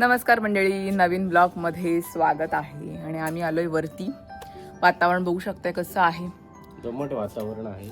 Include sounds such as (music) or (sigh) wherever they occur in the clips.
नमस्कार मंडळी नवीन ब्लॉगमध्ये स्वागत आहे. आणि आम्ही आलोय वरती. वातावरण बघू शकताय कसं आहे. दमट वातावरण आहे.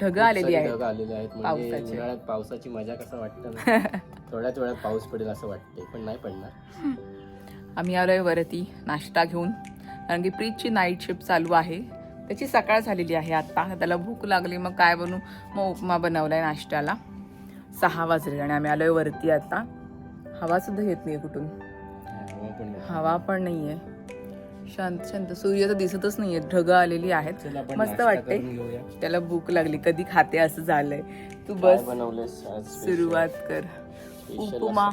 ढगं आलेली आहे ढग आलेले आहेत. म्हणजे पावसाचे. उन्हाळ्यात पावसाची मजा कसं वाटतं ना? (laughs) थोड्याच वेळात पाऊस पडेल असं वाटते पण नाही पडणार. आम्ही आलोय वरती नाश्ता घेऊन. कारण की प्रीतची नाईट शिफ्ट चालू आहे. त्याची सकाळ झालेली आहे आता. त्याला भूक लागली मग काय बनवू? मग उपमा बनवलाय नाश्त्याला. सहा वाजले आणि आम्ही आलोय वरती आता. हवा सुद्धा येत नाही कुठून. हवा पण नाही. नाहीये. शांत शांत. सूर्य तर दिसतच नाहीये. ढगं आलेली आहेत. मस्त वाटते. त्याला भूक लागली. कधी खाते असं झालंय. तू बस? सुरुवात कर. उपमा.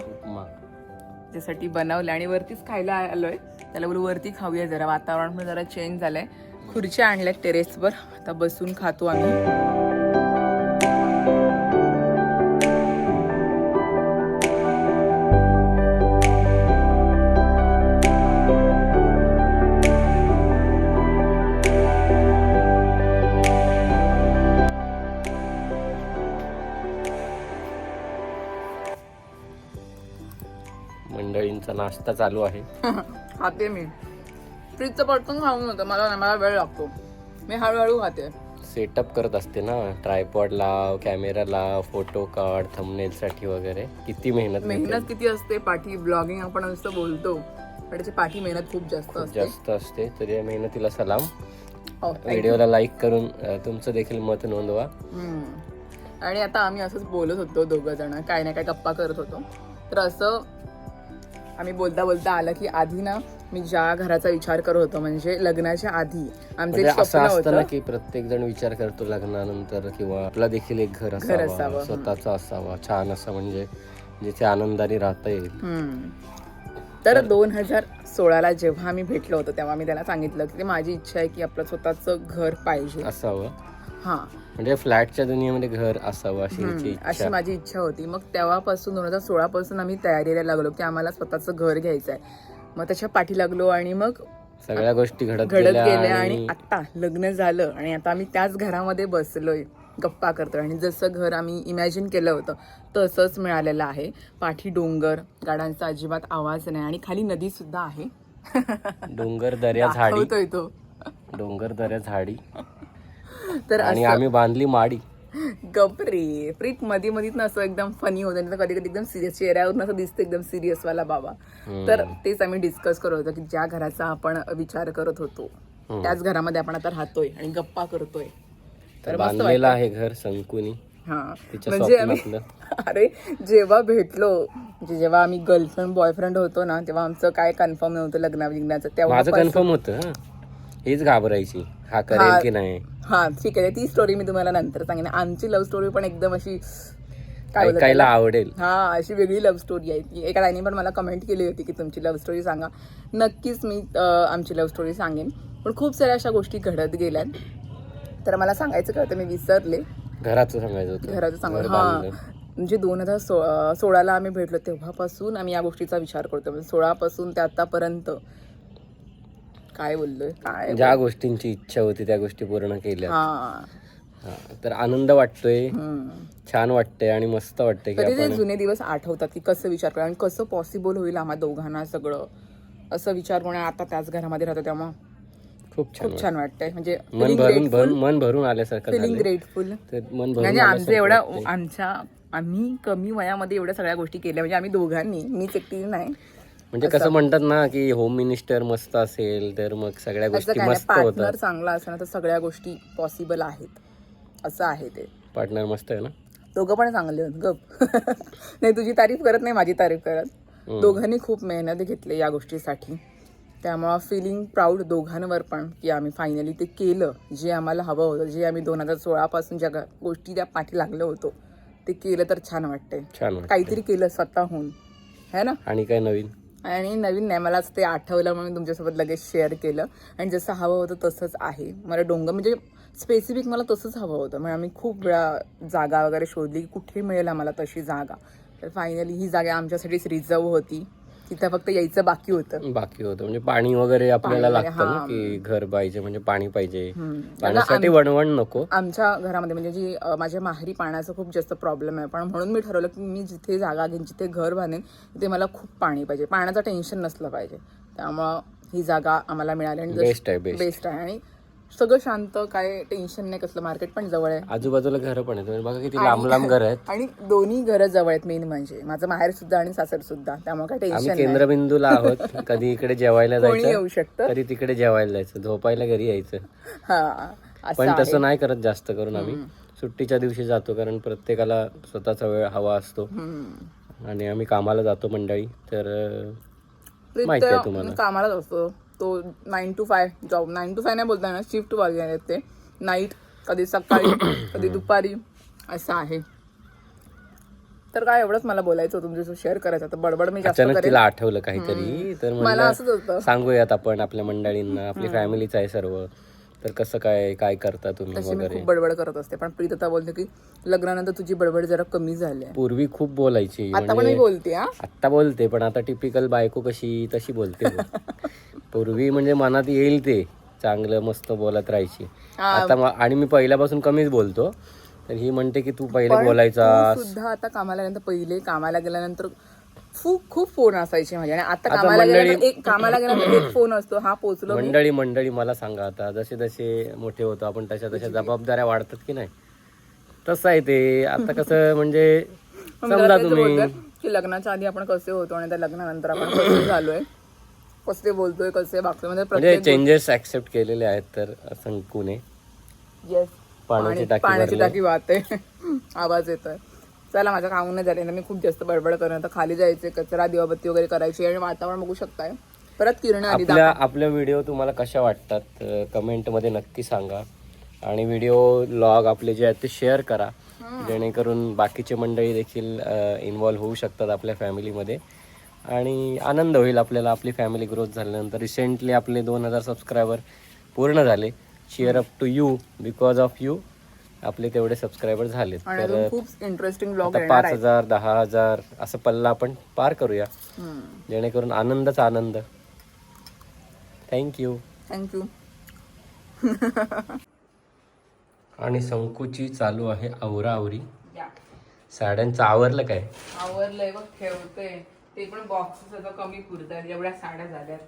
त्यासाठी बनवलं आणि वरतीच खायला आलोय. त्याला बोलू वरती खाऊया जरा. वातावरण पण जरा चेंज झालंय. खुर्च्या आणल्यात टेरेसवर आता बसून खातो आम्ही. नाश्ता चालू आहे. (laughs) खाते मी. फ्रीजचं पटकन खाऊन होतं मला मला वेळ लागतो. मी हळूहळू खाते. सेटअप करत असते ना. ट्रायपॉड लाव कॅमेरा लाव फोटो काढ थंबनेल साठी वगैरे. किती मेहनत. मेहनत किती असते? पाठी ब्लॉगिंग आपण नुसतं बोलतो. पण त्याची पाठी मेहनत खूप जास्त असते. जास्त असते. तर या मेहनतीला सलाम. हो. व्हिडिओला लाईक करून तुमचं देखील मत नोंदवा. आणि आता आम्ही असंच बोलत होतो दोघं जण. काय ना काय गप्पा करत होतो. तर असं आम्ही बोलता बोलता आलं की आधी ना मी ज्या घराचा विचार करत होतो म्हणजे लग्नाच्या आधी आमचं म्हणजे एक असं स्वप्न असतं ना होतं. की प्रत्येक जण विचार करतो लग्नानंतर किंवा आपला देखील एक घर घर असावा असावं, स्वतःचा असावा छान असं म्हणजे जिथे आनंदाने राहता येईल. हम्म. तर दोन हजार सोळाला जेव्हा आम्ही भेटलो होतो तेव्हा मी त्याला सांगितलं की माझी इच्छा आहे की आपलं स्वतःचं घर पाहिजे. असावं. हा. म्हणजे फ्लॅटच्या दुनियेमध्ये घर असावं अशी हम्म, अशी इच्छा. माझी इच्छा होती. मग तेव्हापासून दोन हजार सोळा पासून आम्ही तयारीला लागलो की आम्हाला स्वतःचं घर घ्यायचं आहे. मग त्याच्या पाठी लागलो आणि मग सगळ्या गोष्टी घडत घडत गेल्या आणि आता लग्न झालं आणि आता आम्ही त्याच घरामध्ये बसलोय गप्पा करतोय. आणि जसं घर आम्ही इमॅजिन केलं होतं तसंच मिळालेलं आहे. पाठी डोंगर गाड्यांचा अजिबात आवाज नाही आणि खाली नदी सुद्धा आहे. डोंगर दर्या झाडी. दाखवतोय तो. डोंगर दर्या झाडी. तर आणि आम्ही बांधली माडी. गपरे प्रीत मध्ये मध्ये ना असं एकदम फनी होतं. आणि कधी कधी एकदम सिरियस चेहऱ्यावर असं दिसतं एकदम सिरियस वाला बाबा. तर तेच आम्ही डिस्कस करत होतो की ज्या घराचा आपण विचार करत होतो त्याच घरामध्ये आपण आता राहतोय आणि गप्पा करतोय. तर बांधलेलं आहे घर संकुनी. हा. म्हणजे आम्ही (laughs) अरे जेव्हा भेटलो म्हणजे जेव्हा आम्ही गर्लफ्रेंड बॉयफ्रेंड होतो ना तेव्हा आमचं काय कन्फर्म नव्हतं लग्ना विग्नाचं तेव्हा कन्फर्म होतं. हीच घाबरायची. हा करेल की नाही? हा ठीक आहे. ती स्टोरी मी तुम्हाला नंतर सांगेन. आमची लव्ह स्टोरी पण एकदम अशी काय ऐकायला आवडेल. हा अशी वेगळी लव्ह स्टोरी आहे की एका ताईने पण मला कमेंट केली होती की तुमची लव्ह स्टोरी सांगा. नक्कीच मी आमची लव्ह स्टोरी सांगेन. पण खूप साऱ्या अशा गोष्टी घडत गेल्यात. तर मला सांगायचं का होतं मी विसरले. घराचं सांगायचं होतं. घराचं सांगू घर हा. म्हणजे दोन हजार सो सोळाला आम्ही भेटलो तेव्हापासून आम्ही या गोष्टीचा विचार करतो. म्हणजे सोळापासून ते आतापर्यंत. काय बोललोय? काय ज्या गोष्टींची इच्छा होती त्या गोष्टी पूर्ण केल्या हा. हा, तर आनंद वाटतोय हम्म. छान वाटतंय आणि मस्त वाटतंय की कधी ते जुने दिवस आठवतात की कसं विचार करा आणि कसं पॉसिबल होईल आम्हा दोघांना सगळं. असं विचार कोणा आता त्याच घरामध्ये राहतो तेव्हा. खूप छान खूप छान वाटतंय. म्हणजे मन भरून भरून मन भरून आल्यासारखं फिलिंग झालंय. ग्रेटफुल मन भरून म्हणजे आमचं आल्यासारखं एवढा वाटतंय. आमच्या आम्ही कमी वयामध्ये एवढ्या सगळ्या गोष्टी केल्या. म्हणजे आम्ही दोघांनी मीच एकटी नाही. म्हणजे कसं म्हणतात ना की होम मिनिस्टर मस्त असेल तर मग सगळ्या गोष्टी मस्त होतात. पार्टनर चांगला असं ना तर सगळ्या गोष्टी पॉसिबल आहेत. असं आहे ते. पार्टनर मस्त आहे ना? दोघं पण चांगले आहेत गप. (laughs) नाही तुझी तारीफ करत नाही माझी तारीफ करत. दोघांनी खूप मेहनत घेतली या गोष्टीसाठी. त्यामुळं फिलिंग प्राऊड दोघांवर पण की आम्ही फायनली ते केलं. जे आम्हाला हवं होतं जे आम्ही दोन हजार सोळापासून ज्या गोष्टी त्या पाठी लागलो होतो ते केलं तर छान वाटतंय. छान वाटतं काहीतरी केलं स्वतःहून. है ना? आणि काय नवीन? आणि नवीन नाही मलाच ते आठवलं म्हणून तुमच्यासोबत लगेच शेअर केलं. आणि जसं हवं होतं तसंच आहे. मला डोंगर म्हणजे स्पेसिफिक मला तसंच हवं होतं. म्हणजे आम्ही खूप वेळा जागा वगैरे शोधली. की कुठे मिळेल आम्हाला तशी जागा. तर फायनली ही जागा आमच्यासाठीच रिझर्व होती. तिथं फक्त यायचं बाकी होतं. बाकी होतं. म्हणजे पाणी वगैरे आपल्याला वगैरे, लागतं ना हा. की घर पाहिजे म्हणजे पाणी पाहिजे. पाण्यासाठी वणवण नको. आमच्या घरामध्ये म्हणजे जी अ, माझ्या माहेरी पाण्याचा खूप जास्त प्रॉब्लेम आहे. पण म्हणून मी ठरवलं की मी जिथे जागा घेईन जिथे घर बांधेन तिथे मला खूप पाणी पाहिजे. पाण्याचं टेन्शन नसलं पाहिजे. त्यामुळं ही जागा आम्हाला मिळाली आणि बेस्ट आहे बेस्ट बेस्ट आहे. आणि सगळं शांत काय टेन्शन नाही कसलं. मार्केट पण जवळ आहे. आजूबाजूला घरं पण आहेत. म्हणजे बघा किती लांब लांब घर आहेत. आणि दोन्ही घरं जवळ आहेत मेन म्हणजे. माझं माहेर सुद्धा आणि सासर सुद्धा. त्यामुळे काय आम्ही टेन्शन नाही. केंद्रबिंदूला आहोत. (laughs) कधी इकडे जेवायला कोणी जायचं येऊ शकतं. कधी तिकडे जेवायला जायचं. झोपायला घरी यायचं. हा पण. तसं नाही करत जास्त करून आम्ही. सुट्टीच्या दिवशी जातो कारण प्रत्येकाला स्वतःचा वेळ हवा असतो. हम्म. आणि आम्ही कामाला जातो मंडळी. तर अं, माहिती आहे तुम्हाला. कामालाच असतो. तो nine to five job nine to five नाही बोलता येणार शिफ्ट वाले आहेत ते. नाईट कधी सकाळी (coughs) कधी दुपारी असं आहे. तर काय एवढंच मला बोलायचं होतं तुमच्यासोबत शेअर करायचं बडबड मी जास्त अचानक तिला आठवलं काहीतरी तर मला म्हणलं असंच होतं. सांगूयात आपण आपल्या मंडळींना आपली फॅमिलीच आहे सर्व. तर कसं काय काय करता तुम्ही तशी मी वगैरे? खूप बडबड करत असते. पण प्रीत आता बोलते की लग्नानंतर तुझी बडबड जरा कमी झाली आहे. पूर्वी खूप बोलायची आता पण म्हणजे बोलते हा? आत्ता बोलते पण आता टिपिकल बायको कशी तशी बोलते. (laughs) पूर्वी म्हणजे मनात येईल ते चांगलं मस्त बोलत राहायची. आता म- आणि मी पहिल्यापासून कमीच बोलतो. तर ही म्हणते की तू पहिले बोलायचा तू सुद्धा आता कामाला गेल्यानंतर पहिले कामाला गेल्यानंतर खूप खूप फोन असायचे माझे. आणि आता कामाला एक कामाला गेल्यानंतर एक फोन असतो. हा पोचलो मी. मंडळी मंडळी मला सांगा आता. जसे जसे मोठे होतो आपण तशा तशा जबाबदाऱ्या वाढतात की नाही? तसं आहे ते. आता कसं म्हणजे मग समजा तेच तुम्ही बोलतोय की लग्नाच्या आधी आपण कसे होतो आणि त्या लग्नानंतर आपण कसे झालोय कसे बोलतोय कसे वागतोय म्हणजे म्हणजे प्रत्येक चेंजेस ऍक्सेप्ट केलेले आहेत तर संकूने. Yes. पाण्याची पाणी- टाकी पाण्याची भरली. टाकी वाहते. (laughs) आवाज येतोय. चला माझं काम नाही झालं ना मी खूप जास्त बडबड करेन आता खाली जायचे कचरा दिवाबत्ती वगैरे करायची आणि वातावरण बघू शकताय. परत किरण आली आपल्या आपल्या व्हिडिओ तुम्हाला कशा वाटतात कमेंटमध्ये नक्की सांगा. आणि व्हिडिओ लॉग आपले जे आहेत ते शेअर करा. जेणेकरून बाकीचे मंडळी देखील इन्वॉल्व्ह होऊ शकतात आपल्या फॅमिलीमध्ये आणि आनंद होईल आपल्याला आपली फॅमिली ग्रोथ झाल्यानंतर. रिसेंटली आपले दोन हजार सबस्क्रायबर पूर्ण झाले. Cheer up to you because of you आपले तेवढे सबस्क्रायबर झालेत. आणि तर खूप इंटरेस्टिंग ब्लॉग आता पाच हजार दहा हजार असं पल्ला आपण पार करूया. हम्म. जेणेकरून आनंदच आनंद. थँक्यू थँक्यू (laughs) आणि संकुची चालू आहे आवराआवरी साड्यांचं आवरलं काय? आवरलंय बघ ठेवते ते पण बॉक्सेस आता कमी पुरतात एवढ्या साड्या झाल्यात.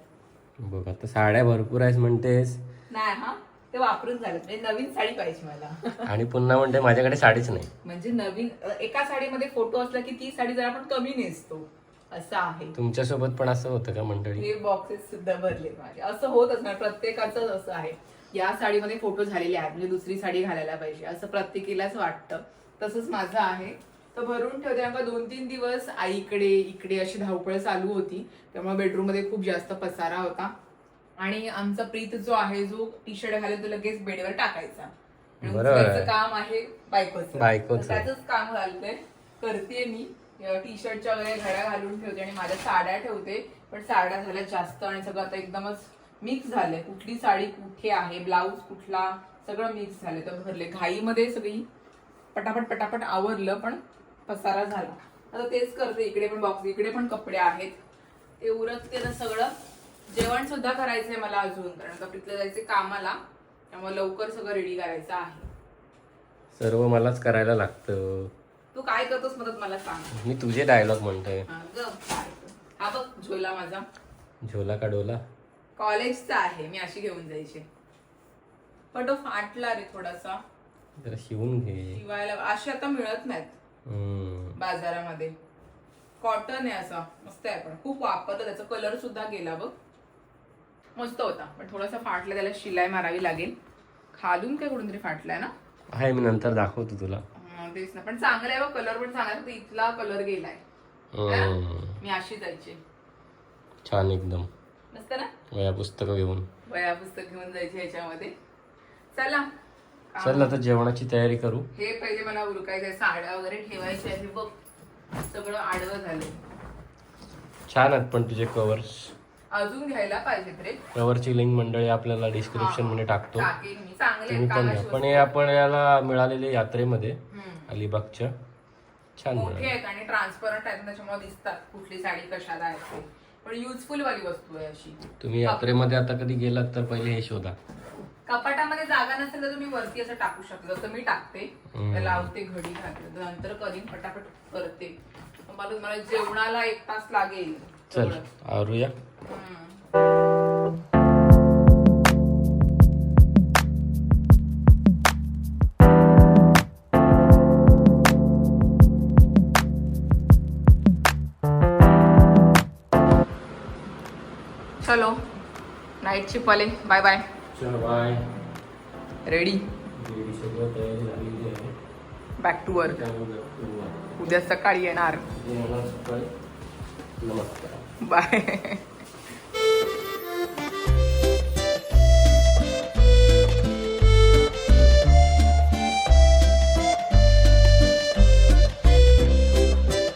बघ आता साड्या भरपूर आहेस म्हणतेस. नाही हा? ते वापरून झालं म्हणजे नवीन साडी पाहिजे मला. आणि पुन्हा म्हणते माझ्याकडे साडीच नाही. म्हणजे नवीन एका साडीमध्ये फोटो असला की ती साडी जरा आपण कमी नेसतो. असं आहे. तुमच्यासोबत पण असं होतं का मंडळी? हे बॉक्सेस सुद्धा भरले माझे. असं होत असणार प्रत्येकाचं असं आहे. या साडीमध्ये फोटो झालेले आहेत म्हणजे दुसरी साडी घालायला पाहिजे असं प्रत्येकीलाच वाटतं. तसंच माझं आहे. तर भरून ठेवते कारण का दोन तीन दिवस आईकडे इकडे अशी धावपळ चालू होती. त्यामुळे बेडरूममध्ये खूप जास्त पसारा होता. आणि आमचा प्रीत जो आहे जो टी शर्ट घालेल तो लगेच बेडवर टाकायचा. आणि बरोबर आहे. उचलायचं काम आहे बायकोचं. त्याचंच काम घालते. करते मी. टी शर्टच्या वगैरे घड्या घालून ठेवते आणि माझ्या साड्या ठेवते. पण साड्या झाल्या जास्त आणि सगळं आता एकदमच मिक्स झालंय. कुठली साडी कुठे आहे? ब्लाऊज कुठला? सगळं मिक्स झालंय. तर भरले. घाईमध्ये सगळी पटापट पटापट आवरलं पण पसारा झाला. आता तेच करते. इकडे पण बॉक्स इकडे पण कपडे आहेत. ते उरत ते सगळं. जेवण सुद्धा करायचंय मला अजून कारण का तिथलं जायचे कामाला त्यामुळे लवकर सगळं रेडी करायचं आहे. सर्व मलाच करायला लागतं. तू काय करतोस मदत मला सांग. मी तुझे डायलॉग म्हणतोय. हा काय. हा बघ झोला माझा. झोला का डोला? कॉलेजचा आहे मी अशी घेऊन जायचे. पण तो फाटला रे थोडासा. जरा शिवून घे. शिवायला असे आता मिळत नाहीत. हम्म. बाजारामध्ये. कॉटन आहे असा मस्त आहे पण. खूप वापरलं त्याचा कलर सुद्धा गेला बघ. मस्त होता. पण थोडासा फाटला त्याला शिलाई मारावी लागेल. खालून काय कुठून तरी फाटलाय ना? आहे मी नंतर दाखवतो तुला. हं, तेच ना. पण चांगलं आहे कलर पण चांगला आहे. फक्त इथला कलर गेलाय. हम्म. मी अशी जायची. छान एकदम. मस्त ना? वया पुस्तकं घेऊन. वया पुस्तक घेऊन जायचे ह्याच्यामध्ये. चला. चल आता जेवणाची तयारी करू. हे पहिले मला उरकायचे साड्या वगैरे ठेवायच्या हे बघ सगळं आडवं झालं छान आहेत पण तुझे कवर्स अजून घ्यायला पाहिजेत रे कवरची लिंक मंडळी आपल्याला डिस्क्रिप्शनमध्ये टाकतो. टाकेन मी. चांगले तुम्ही पण घ्या पण हे आपण याला मिळालेले यात्रेमध्ये. अलिबागच्या. छान मोठे मिळाले. आहेत आणि ट्रान्सपरंट आहेत त्याच्यामुळे दिसतात कुठली साडी कशाला आहे ते. पण युजफुल वाली वस्तू आहे अशी. तुम्ही यात्रेमध्ये आता कधी गेलात तर पहिले हे शोधा. कपाटामध्ये जागा नसेल तर तुम्ही वरती असं टाकू शकता. जसं मी टाकते. लावते घडी घालते नंतर कधी फटाफट करते. मला मला जेवणाला एक तास लागेल. चल. आवरूया. चलो. नाईट शिप वाले बाय बाय चल bye ready back to work उद्या सकाळी येणार. नमस्कार. बाय (laughs)